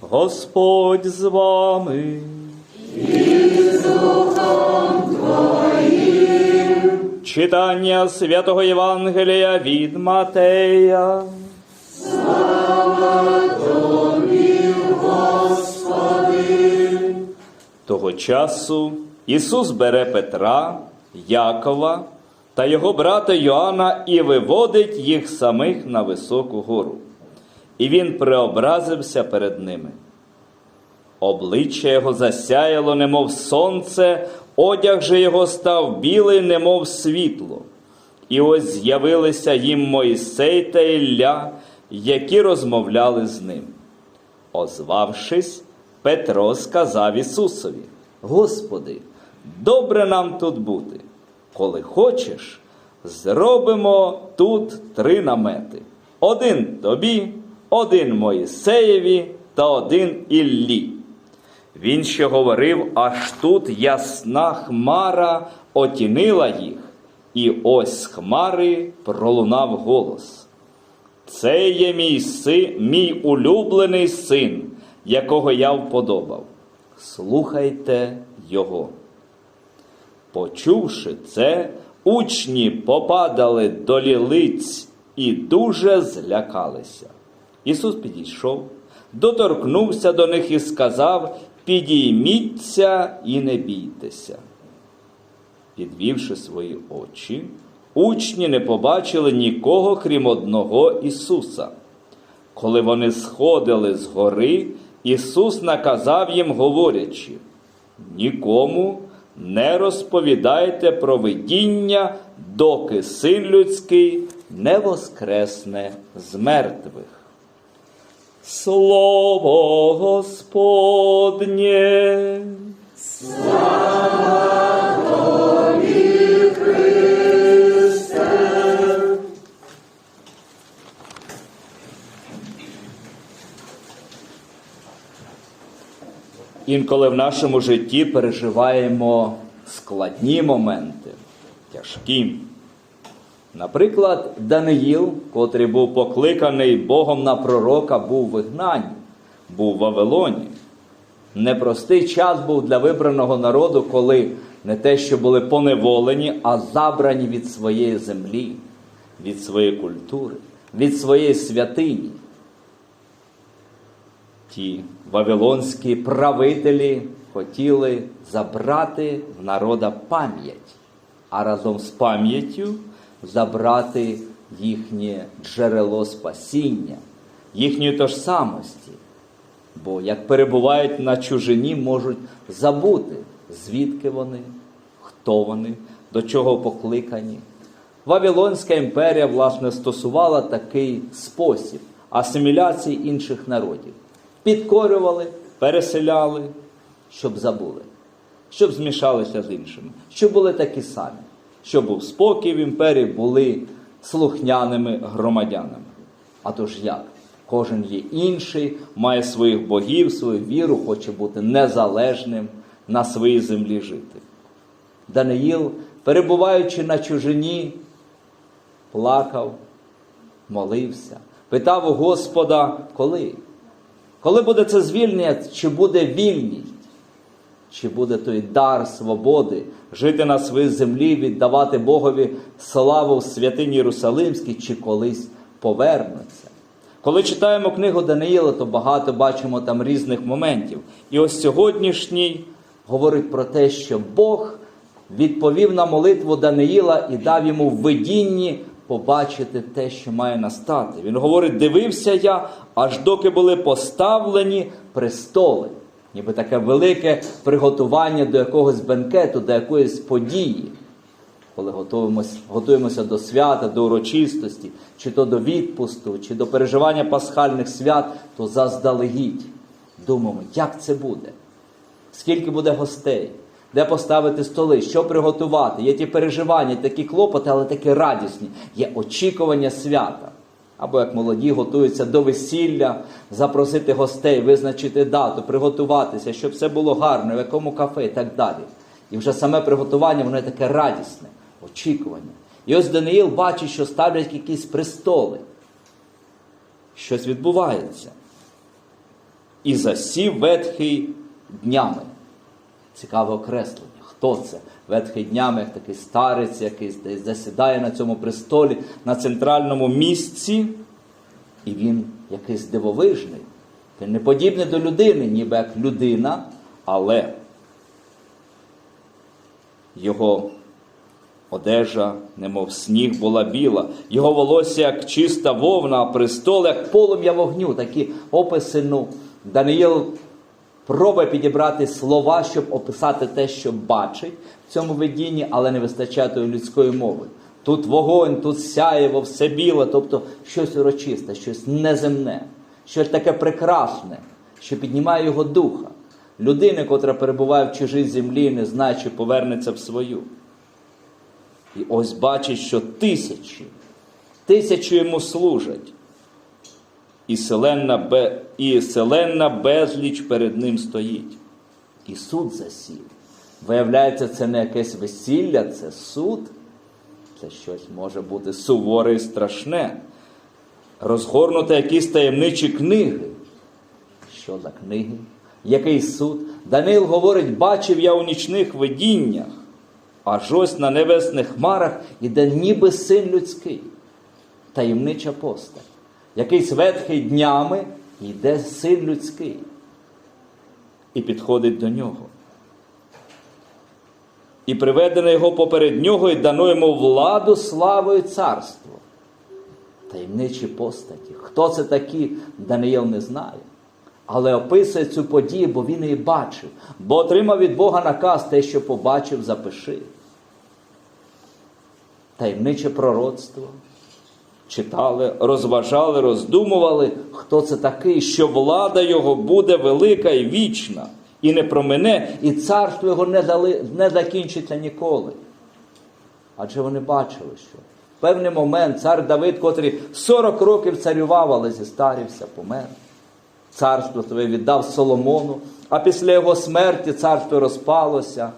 Господь з вами. Читання святого Євангелія від Матея. Слава Господи. Того часу Ісус бере Петра, Якова та його брата Йоанна і виводить їх самих на високу гору. І він преобразився перед ними. Обличчя його засяяло, немов сонце, одяг же його став білий, немов світло. І ось з'явилися їм Моїсей та Ілля, які розмовляли з ним. Озвавшись, Петро сказав Ісусові: Господи, добре нам тут бути. Коли хочеш, зробимо тут три намети: один тобі, один Моїсеєві та один Іллі. Він ще говорив, аж тут ясна хмара отінила їх, і ось з хмари пролунав голос. Це є мій син, мій улюблений син, якого я вподобав. Слухайте його. Почувши це, учні попадали до лілиць і дуже злякалися. Ісус підійшов, доторкнувся до них і сказав: Підійміться і не бійтеся. Підвівши свої очі, учні не побачили нікого, крім одного Ісуса. Коли вони сходили з гори, Ісус наказав їм, говорячи: нікому не розповідайте про видіння, доки син людський не воскресне з мертвих. Слово Господнє. Інколи в нашому житті переживаємо складні моменти, тяжкі. Наприклад, Даниїл, котрий був покликаний Богом на пророка, був вигнанні, був в Вавилоні. Непростий час був для вибраного народу, коли не те, що були поневолені, а забрані від своєї землі, від своєї культури, від своєї святині. Ті вавилонські правителі хотіли забрати в народа пам'ять, а разом з пам'яттю забрати їхнє джерело спасіння, їхньої тожсамості. Бо як перебувають на чужині, можуть забути, звідки вони, хто вони, до чого покликані. Вавилонська імперія, власне, стосувала такий спосіб асиміляції інших народів. Підкорювали, переселяли, щоб забули, щоб змішалися з іншими, щоб були такі самі, щоб був спокій в імперії, були слухняними громадянами. А то ж як? Кожен є інший, має своїх богів, свою віру, хоче бути незалежним на своїй землі жити. Даниїл, перебуваючи на чужині, плакав, молився, питав у Господа, коли? Коли буде це звільнення, чи буде вільність, чи буде той дар свободи жити на своїй землі, віддавати Богові славу в святині Єрусалимській, чи колись повернуться? Коли читаємо книгу Даниїла, то багато бачимо там різних моментів. І ось сьогоднішній говорить про те, що Бог відповів на молитву Даниїла і дав йому в видінні побачити те, що має настати. Він говорить: дивився я, аж доки були поставлені престоли, ніби таке велике приготування до якогось бенкету, до якоїсь події. Коли готуємося, готуємося до свята, до урочистості, чи то до відпусту, чи до переживання пасхальних свят, то заздалегідь думаємо, як це буде, скільки буде гостей, де поставити столи, що приготувати. Є ті переживання, такі клопоти, але такі радісні. Є очікування свята. Або як молоді готуються до весілля, запросити гостей, визначити дату, приготуватися, щоб все було гарно, в якому кафе і так далі. І вже саме приготування, воно таке радісне, очікування. І ось Даниїл бачить, що ставлять якісь престоли. Щось відбувається. і засів ветхий днями. Цікаве окреслення. Хто це? Ветхий днями, такий старець, десь засідає на цьому престолі, на центральному місці, і він якийсь дивовижний. Він не подібний до людини, ніби як людина, але його одежа, немов сніг, була біла, його волосся, як чиста вовна, а престол, як полум'я вогню. Такі описи, ну, Даниїл пробує підібрати слова, щоб описати те, що бачить в цьому видінні, але не вистачає тої людської мови. Тут вогонь, тут сяєво, все біле, тобто щось урочисте, щось неземне, щось таке прекрасне, що піднімає його духа. Людини, котра перебуває в чужій землі, не знає, чи повернеться в свою. І ось бачить, що тисячі, тисячі йому служать. І селенна, бе, і селенна безліч перед ним стоїть. І суд засів. Виявляється, це не якесь весілля, це суд. Це щось може бути суворе і страшне. Розгорнути якісь таємничі книги. Що за книги? Який суд? Даниїл говорить, бачив я у нічних видіннях, аж ось на небесних хмарах іде ніби син людський, таємнича постать. Якийсь ветхий днями йде син людський і підходить до нього. І приведено його поперед нього, і дано йому владу, славу і царство. Таємничі постаті. Хто це такі, Даниїл не знає. Але описує цю подію, бо він її бачив, бо отримав від Бога наказ те, що побачив, запиши. Таємниче пророцтво. Читали, розважали, роздумували, хто це такий, що влада його буде велика і вічна, і не промине, і царство його не, дали, не закінчиться ніколи. Адже вони бачили, що в певний момент цар Давид, котрий 40 років царював, але зістарівся, помер. Царство своє віддав Соломону, а після його смерті царство розпалося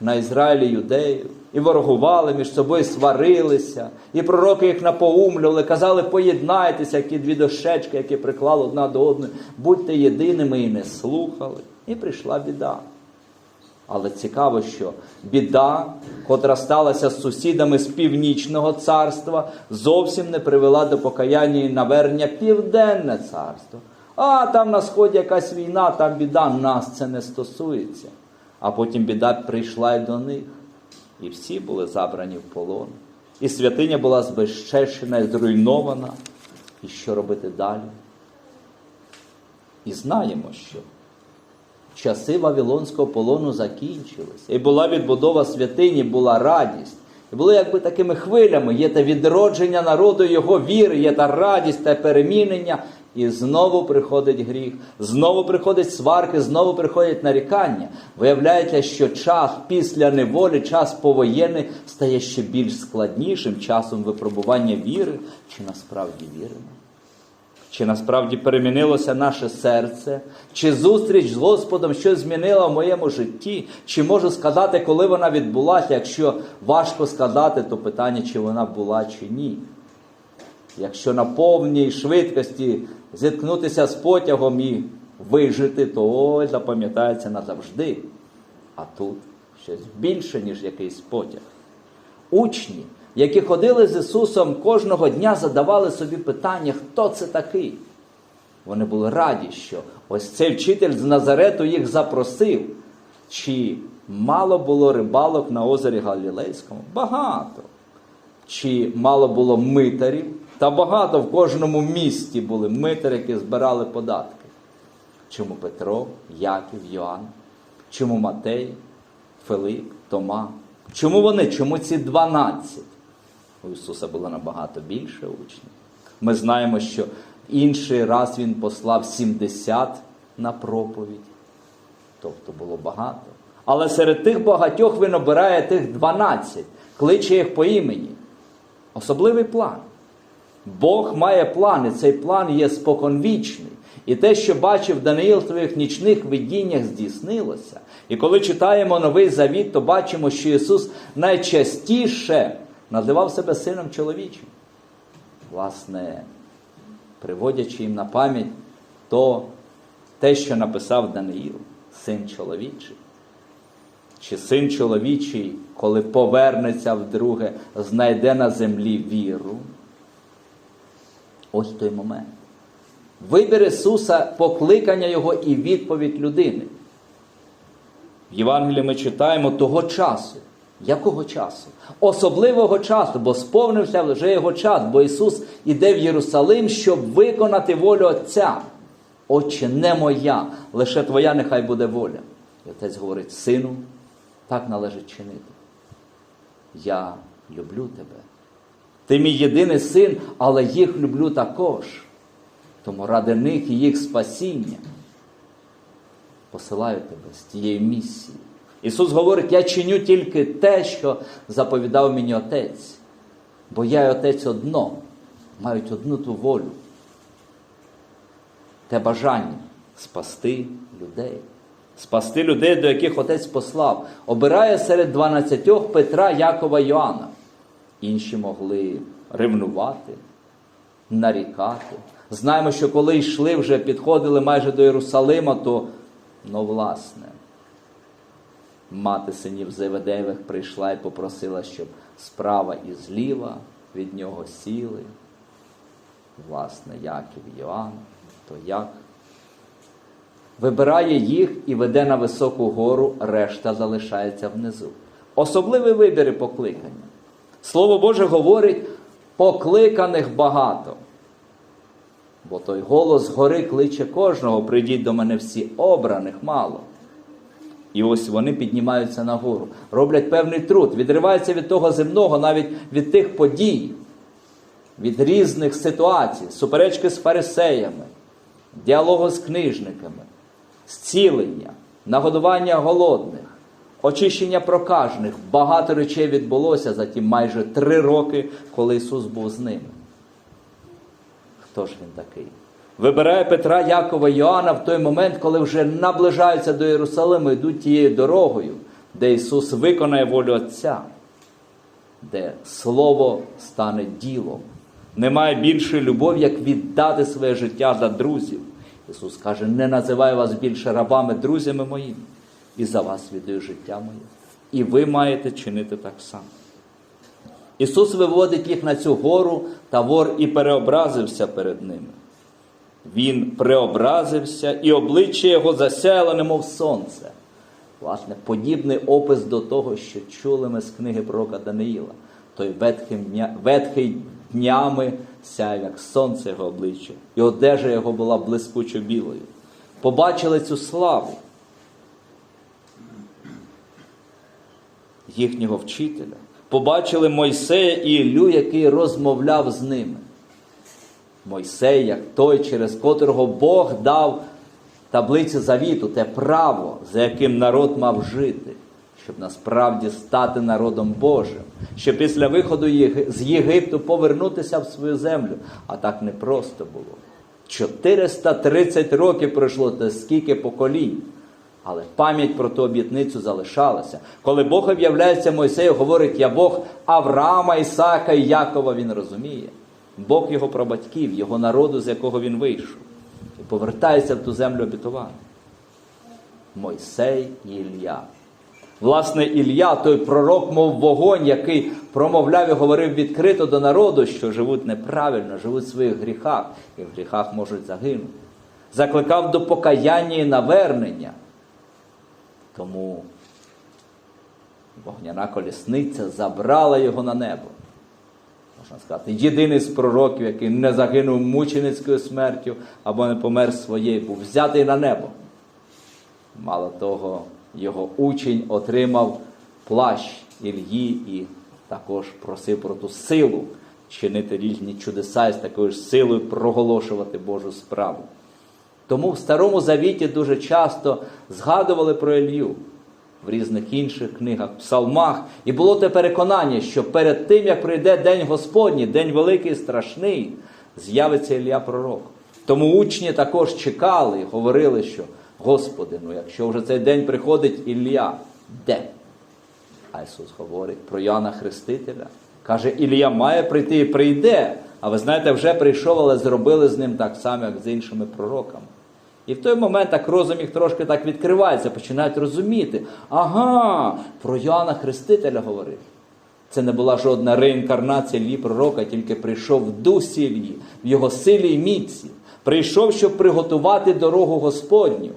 на Ізраїлі юдеїв, і ворогували між собою, сварилися, і пророки їх напоумлювали, казали, поєднайтеся, як ті дві дощечки, які приклали одна до одної, будьте єдиними і не слухали. І прийшла біда. Але цікаво, що біда, котра сталася з сусідами з північного царства, зовсім не привела до покаяння і навернення південне царство. А там на сході якась війна, там біда, нас це не стосується. А потім біда прийшла й до них. І всі були забрані в полон. І святиня була збезчещена і зруйнована. І що робити далі? І знаємо, що часи Вавилонського полону закінчилися. І була відбудова святині, була радість. І було якби такими хвилями. Є те відродження народу, його віри, є та радість, те перемінення. І знову приходить гріх, знову приходять сварки, знову приходять нарікання. Виявляється, що час після неволі, час повоєнний стає ще більш складнішим часом випробування віри, чи насправді віримо. Чи насправді перемінилося наше серце, чи зустріч з Господом щось змінила в моєму житті, чи можу сказати, коли вона відбулася, якщо важко сказати, то питання, чи вона була, чи ні. Якщо на повній швидкості зіткнутися з потягом і вижити, то запам'ятається назавжди. А тут щось більше, ніж якийсь потяг. Учні, які ходили з Ісусом кожного дня, задавали собі питання, хто це такий. Вони були раді, що ось цей вчитель з Назарету їх запросив. Чи мало було рибалок на озері Галілейському? Багато. Чи мало було митарів? Та багато в кожному місті були митарі, які збирали податки. Чому Петро, Яків, Йоанн? Чому Матей, Филип, Тома? Чому вони? Чому ці 12? У Ісуса було набагато більше учнів. Ми знаємо, що інший раз Він послав 70 на проповідь. Тобто було багато. Але серед тих багатьох він обирає тих 12, кличе їх по імені. Особливий план. Бог має план, і цей план є споконвічний. І те, що бачив Даниїл в своїх нічних видіннях, здійснилося. І коли читаємо Новий Завіт, то бачимо, що Ісус найчастіше називав себе сином чоловічим. Власне, приводячи їм на пам'ять то те, що написав Даниїл, син чоловічий. Чи син чоловічий, коли повернеться вдруге, знайде на землі віру? Ось той момент. Вибір Ісуса, покликання Його і відповідь людини. В Євангелії ми читаємо того часу. Якого часу? Особливого часу, бо сповнився вже його час, бо Ісус іде в Єрусалим, щоб виконати волю Отця. Отче, не моя, лише твоя нехай буде воля. І отець говорить: сину, так належить чинити. Я люблю тебе. Ти мій єдиний син, але їх люблю також. Тому ради них і їх спасіння посилаю тебе з тією місією. Ісус говорить, я чиню тільки те, що заповідав мені Отець, бо я і Отець одно, мають одну ту волю, те бажання спасти людей, спасти людей, до яких Отець послав, обирає серед дванадцятьох Петра, Якова Йоанна. Інші могли ревнувати, нарікати. Знаємо, що коли йшли, вже підходили майже до Єрусалима, то, ну, власне, мати синів Зеведеєвих прийшла і попросила, щоб справа і зліва від нього сіли. Власне, Яків Йоанн, то як? Вибирає їх і веде на високу гору, решта залишається внизу. Особливий вибір і покликання. Слово Боже говорить, покликаних багато. Бо той голос гори кличе кожного, прийдіть до мене всі, обраних мало. І ось вони піднімаються на гору, роблять певний труд, відриваються від того земного, навіть від тих подій, від різних ситуацій, суперечки з фарисеями, діалогу з книжниками, зцілення, нагодування голодних, очищення прокажених. Багато речей відбулося за ті майже три роки, коли Ісус був з ними. Хто ж він такий? Вибирає Петра, Якова Йоанна в той момент, коли вже наближаються до Єрусалиму, йдуть тією дорогою, де Ісус виконає волю Отця, де Слово стане ділом. Немає більшої любові, як віддати своє життя за друзів. Ісус каже: не називаю вас більше рабами, друзями моїми, і за вас віддаю життя моє. І ви маєте чинити так само. Ісус виводить їх на цю гору, та вор і переобразився перед ними. Він преобразився, і обличчя його засяяло, немов сонце. Власне, подібний опис до того, що чули ми з книги пророка Даниїла. Той ветхий, ветхий днями сяяв, як сонце його обличчя, і одежа його була блискучо білою. Побачили цю славу їхнього вчителя. Побачили Мойсея і Іллю, який розмовляв з ними. Мойсей, як той, через котрого Бог дав таблицю завіту, те право, за яким народ мав жити, щоб насправді стати народом Божим, щоб після виходу з Єгипту повернутися в свою землю. А так не просто було. 430 років пройшло, то скільки поколінь. Але пам'ять про ту обітницю залишалася. Коли Бог об'являється Мойсею, говорить, я Бог Авраама, Ісаака і Якова, він розуміє. Бог його прабатьків, його народу, з якого він вийшов. І повертається в ту землю обітовану. Мойсей і Ілля. Власне, Ілля, той пророк, мов вогонь, який промовляв і говорив відкрито до народу, що живуть неправильно, живуть в своїх гріхах, і в гріхах можуть загинути. Закликав до покаяння і навернення. Тому вогняна колісниця забрала його на небо. Можна сказати, єдиний з пророків, який не загинув мученицькою смертю або не помер своєю, був взятий на небо. Мало того, його учень отримав плащ Ільї і також просив про ту силу чинити різні чудеса і з такою ж силою проголошувати Божу справу. Тому в Старому Завіті дуже часто згадували про Ілью в різних інших книгах, псалмах. І було те переконання, що перед тим, як прийде День Господній, день великий і страшний, з'явиться Ілля Пророк. Тому учні також чекали і говорили, що Господи, ну якщо вже цей день приходить Ілля, де? А Ісус говорить про Йоанна Хрестителя. Каже, Ілля має прийти і прийде. А ви знаєте, вже прийшов, але зробили з ним так само, як з іншими пророками. І в той момент так розум їх трошки так відкривається, починають розуміти. Ага, про Йоанна Хрестителя говорив. Це не була жодна реінкарнація Іллі пророка, тільки прийшов в дусі Іллі, в його силі і міці. Прийшов, щоб приготувати дорогу Господню.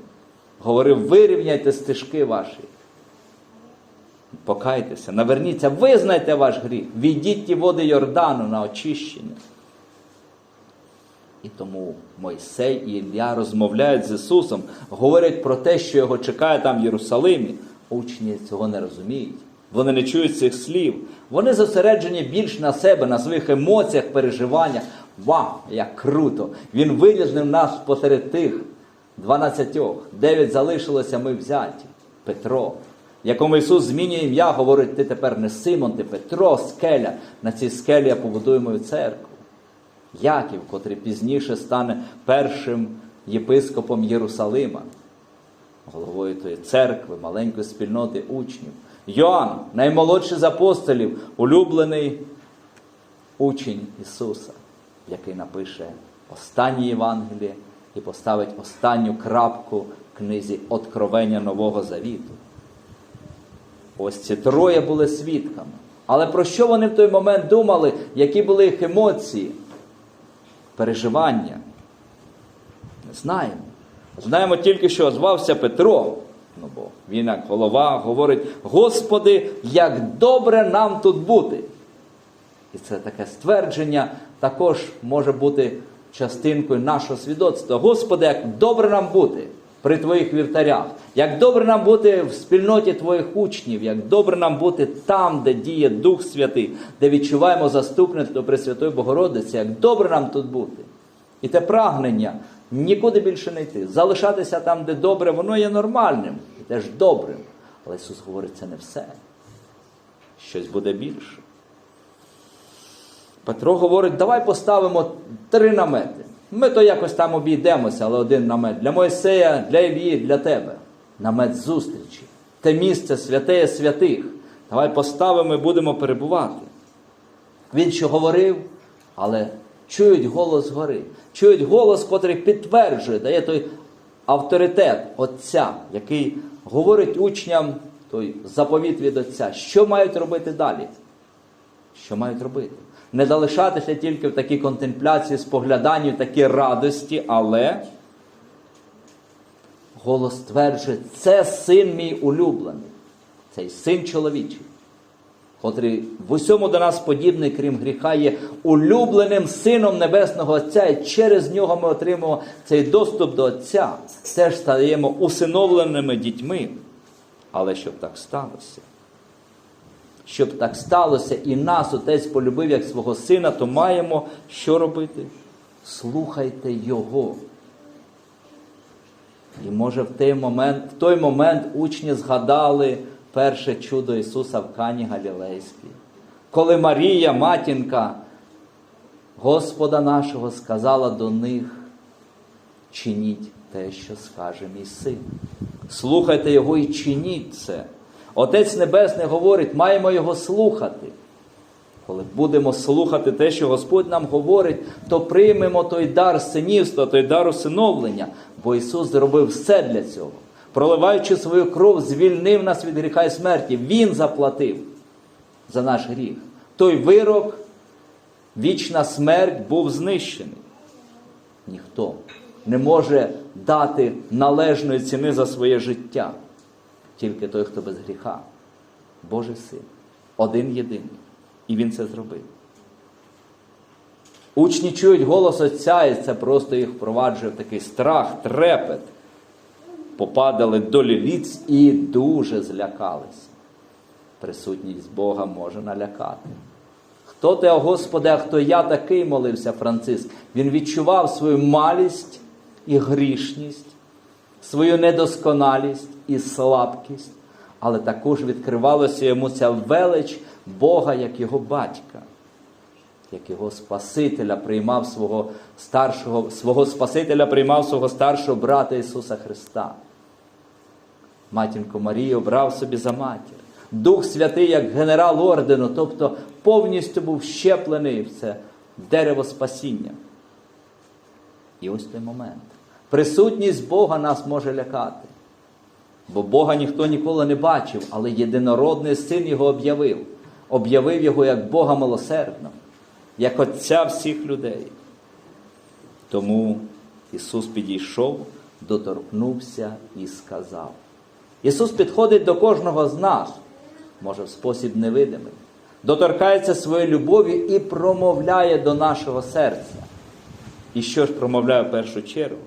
Говорив, вирівняйте стежки ваші. Покайтеся, наверніться, визнайте ваш гріх, відійдіть ті води Йордану на очищення. І тому Мойсей і Ілля розмовляють з Ісусом, говорять про те, що його чекає там в Єрусалимі. Учні цього не розуміють. Вони не чують цих слів. Вони зосереджені більш на себе, на своїх емоціях, переживаннях. Вау, як круто! Він вирізнив нас посеред тих дванадцятьох. Дев'ять залишилося ми взяті. Петро, якому Ісус змінює ім'я, говорить, ти тепер не Симон, ти Петро, скеля. На цій скелі я побудую мою церкву. Яків, котрий пізніше стане першим єпископом Єрусалима, головою тої церкви, маленької спільноти учнів. Йоанн, наймолодший з апостолів, улюблений учень Ісуса, який напише останнє Євангеліє і поставить останню крапку в книзі Откровення Нового Завіту. Ось ці троє були свідками. Але про що вони в той момент думали, які були їх емоції, переживання? Не знаємо. Знаємо тільки, що озвався Петро. Ну, бо він, як голова, говорить: Господи, як добре нам тут бути. І це таке ствердження також може бути частинкою нашого свідоцтва. Господи, як добре нам бути при Твоїх вівтарях, як добре нам бути в спільноті Твоїх учнів, як добре нам бути там, де діє Дух Святий, де відчуваємо заступництво Пресвятої Богородиці, як добре нам тут бути. І те прагнення нікуди більше не йти. Залишатися там, де добре, воно є нормальним і теж добрим. Але Ісус говорить, це не все. Щось буде більше. Петро говорить, давай поставимо три намети. Ми то якось там обійдемося, але один намет для Мойсея, для Ілії, для тебе. Намет зустрічі. Те місце святеє святих. Давай поставимо і будемо перебувати. Він що говорив, але чують голос гори, чують голос, котрий підтверджує, дає той авторитет Отця, який говорить учням той заповіт від Отця, що мають робити далі. Що мають робити? Не залишатися тільки в такій контемпляції, спогляданні, в такій радості, але голос стверджує, це син мій улюблений, цей син чоловічий, котрий в усьому до нас подібний, крім гріха, є улюбленим сином Небесного Отця, і через нього ми отримуємо цей доступ до Отця, теж стаємо усиновленими дітьми. Але щоб так сталося, щоб так сталося і нас отець полюбив як свого сина, то маємо що робити? Слухайте Його. І може в той момент, в той момент учні згадали перше чудо Ісуса в Кані Галілейській, коли Марія, матінка Господа нашого, сказала до них, чиніть те, що скаже мій син. Слухайте Його і чиніть це. Отець Небесний говорить, маємо його слухати. Коли будемо слухати те, що Господь нам говорить, то приймемо той дар синівства, той дар усиновлення, бо Ісус зробив все для цього. Проливаючи свою кров, звільнив нас від гріха і смерті. Він заплатив за наш гріх. Той вирок, вічна смерть був знищений. Ніхто не може дати належної ціни за своє життя тільки той, хто без гріха, Божий син, один єдиний. І він це зробив. Учні чують голос Отця, і це просто їх впроваджує в такий страх, трепет. Попадали до ліліць і дуже злякалися. Присутність Бога може налякати. Хто ти, о Господи, а хто я такий, молився Франциск. Він відчував свою малість і грішність, свою недосконалість і слабкість, але також відкривалося йому ця велич Бога як його батька, як його Спасителя приймав свого старшого, свого Спасителя приймав свого старшого брата Ісуса Христа. Матінку Марію обрав собі за матір. Дух Святий, як генерал ордену, тобто повністю був щеплений в це дерево спасіння. І ось той момент. Присутність Бога нас може лякати. Бо Бога ніхто ніколи не бачив, але єдинородний син його об'явив. Об'явив його як Бога милосердного, як Отця всіх людей. Тому Ісус підійшов, доторкнувся і сказав. Ісус підходить до кожного з нас, може, в спосіб невидимий, доторкається своєю любов'ю і промовляє до нашого серця. І що ж промовляє в першу чергу?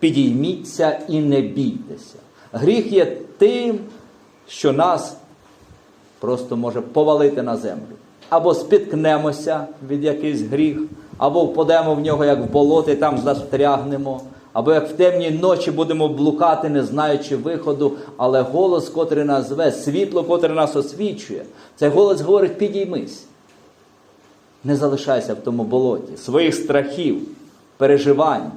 Підійміться і не бійтеся. Гріх є тим, що нас просто може повалити на землю. Або спіткнемося від якийсь гріх, або впадемо в нього, як в болото, там застрягнемо, або як в темній ночі будемо блукати, не знаючи виходу, але голос, котрий нас зве, світло, котре нас освічує, цей голос говорить: підіймись. Не залишайся в тому болоті, своїх страхів, переживань,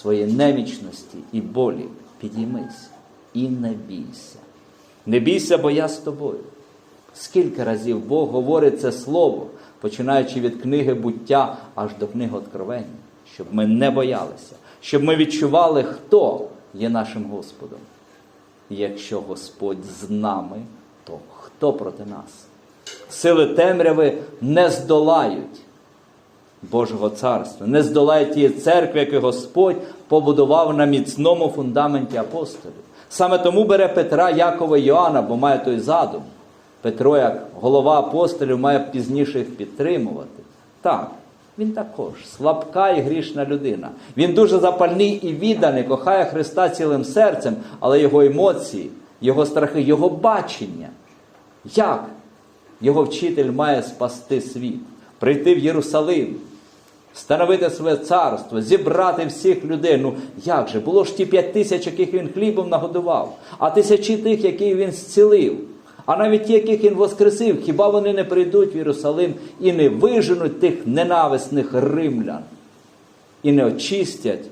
своєї немічності і болі. Підіймись і не бійся. Не бійся, бо я з тобою. Скільки разів Бог говорить це слово, починаючи від книги буття аж до книги Откровення, щоб ми не боялися, щоб ми відчували, хто є нашим Господом. І якщо Господь з нами, то хто проти нас? Сили темряви не здолають Божого царства, не здолають тієї церкви, яку Господь побудував на міцному фундаменті апостолів. Саме тому бере Петра, Якова Йоанна, бо має той задум. Петро, як голова апостолів, має пізніше їх підтримувати. Так, він також слабка і грішна людина. Він дуже запальний і відданий, кохає Христа цілим серцем, але його емоції, його страхи, його бачення. Як його вчитель має спасти світ, прийти в Єрусалим, встановити своє царство, зібрати всіх людей. Ну як же? Було ж ті п'ять тисяч, яких він хлібом нагодував, а тисячі тих, яких він зцілив. А навіть ті, яких він воскресив, хіба вони не прийдуть в Єрусалим і не виженуть тих ненависних римлян, і не очистять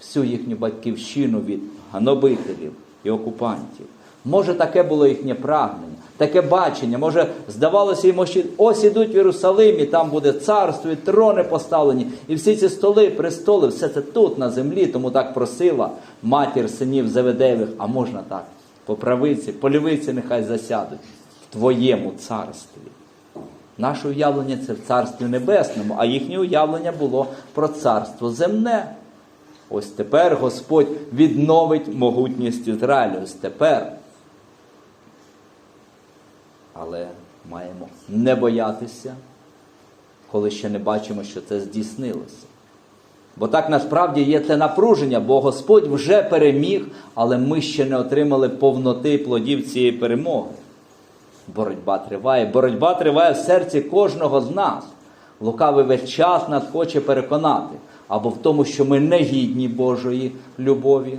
всю їхню батьківщину від гнобителів і окупантів? Може, таке було їхнє прагнення, таке бачення. Може, здавалося йому, що ось ідуть в Єрусалим, і там буде царство, і трони поставлені, і всі ці столи, престоли, все це тут, на землі, тому так просила матір синів Заведевих, а можна так, по правиці, по лівиці нехай засядуть в твоєму царстві. Наше уявлення це в царстві небесному, а їхнє уявлення було про царство земне. Ось тепер Господь відновить могутність Ізраїлю. Ось тепер. Але маємо не боятися, коли ще не бачимо, що це здійснилося. Бо так насправді є це напруження, бо Господь вже переміг, але ми ще не отримали повноти плодів цієї перемоги. Боротьба триває. Боротьба триває в серці кожного з нас. Лукавий весь час нас хоче переконати або в тому, що ми не гідні Божої любові,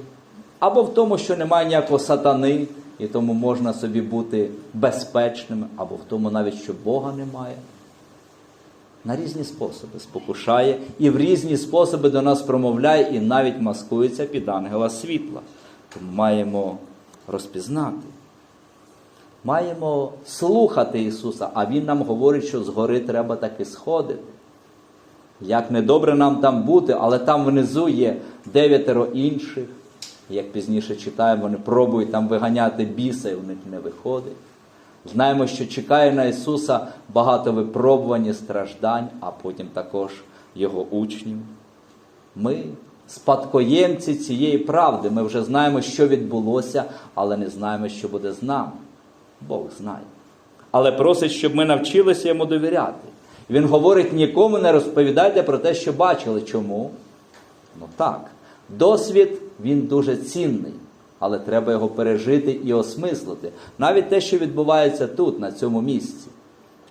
або в тому, що немає ніякого сатани, і тому можна собі бути безпечними, або в тому навіть, що Бога немає. На різні способи спокушає і в різні способи до нас промовляє, і навіть маскується під ангела світла. Тому маємо розпізнати. Маємо слухати Ісуса, а Він нам говорить, що згори треба таки сходити. Як недобре нам там бути, але там внизу є дев'ятеро інших. Як пізніше читаємо, вони пробують там виганяти біса, і в них не виходить. Знаємо, що чекає на Ісуса багато випробувань і страждань, а потім також Його учнів. Ми спадкоємці цієї правди. Ми вже знаємо, що відбулося, але не знаємо, що буде з нами. Бог знає. Але просить, щоб ми навчилися йому довіряти. Він говорить: нікому не розповідайте про те, що бачили. Чому? Ну так, досвід він дуже цінний, але треба його пережити і осмислити. Навіть те, що відбувається тут, на цьому місці.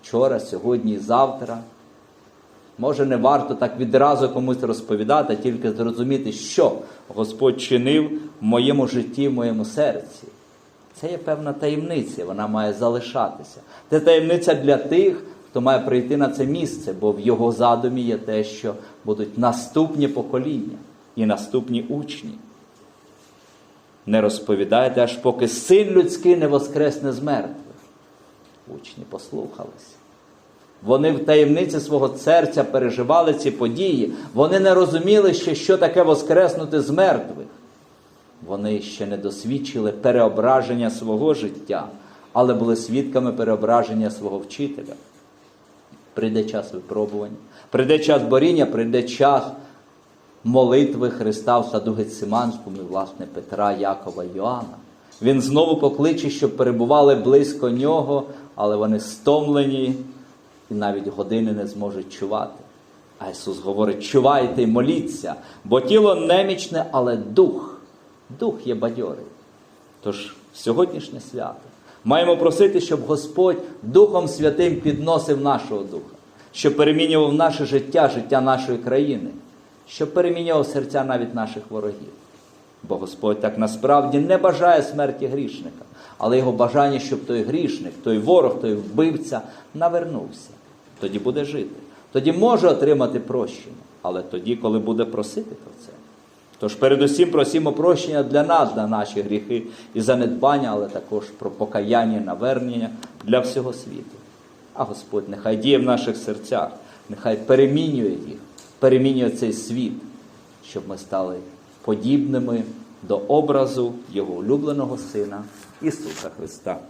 Вчора, сьогодні завтра. Може, не варто так відразу комусь розповідати, тільки зрозуміти, що Господь чинив в моєму житті, в моєму серці. Це є певна таємниця, вона має залишатися. Це таємниця для тих, хто має прийти на це місце, бо в його задумі є те, що будуть наступні покоління і наступні учні. Не розповідайте, аж поки син людський не воскресне з мертвих. Учні послухалися. Вони в таємниці свого серця переживали ці події. Вони не розуміли ще, що таке воскреснути з мертвих. Вони ще не досвідчили переображення свого життя, але були свідками переображення свого вчителя. Прийде час випробування, прийде час боріння, прийде час молитви Христа в саду Гециманському, і, власне, Петра, Якова, Йоанна. Він знову покличе, щоб перебували близько нього, але вони стомлені і навіть години не зможуть чувати. А Ісус говорить: чувайте й моліться, бо тіло немічне, але дух, дух є бадьорий. Тож сьогоднішнє свято маємо просити, щоб Господь Духом Святим підносив нашого духа, щоб перемінював наше життя, життя нашої країни, щоб перемінював серця навіть наших ворогів. Бо Господь так насправді не бажає смерті грішника, але його бажання, щоб той грішник, той ворог, той вбивця навернувся. Тоді буде жити, тоді може отримати прощення, але тоді, коли буде просити про це. Тож передусім просимо прощення для нас, за наші гріхи і занедбання, але також про покаяння і навернення для всього світу. А Господь нехай діє в наших серцях, нехай перемінює їх, перемінює цей світ, щоб ми стали подібними до образу Його улюбленого Сина Ісуса Христа.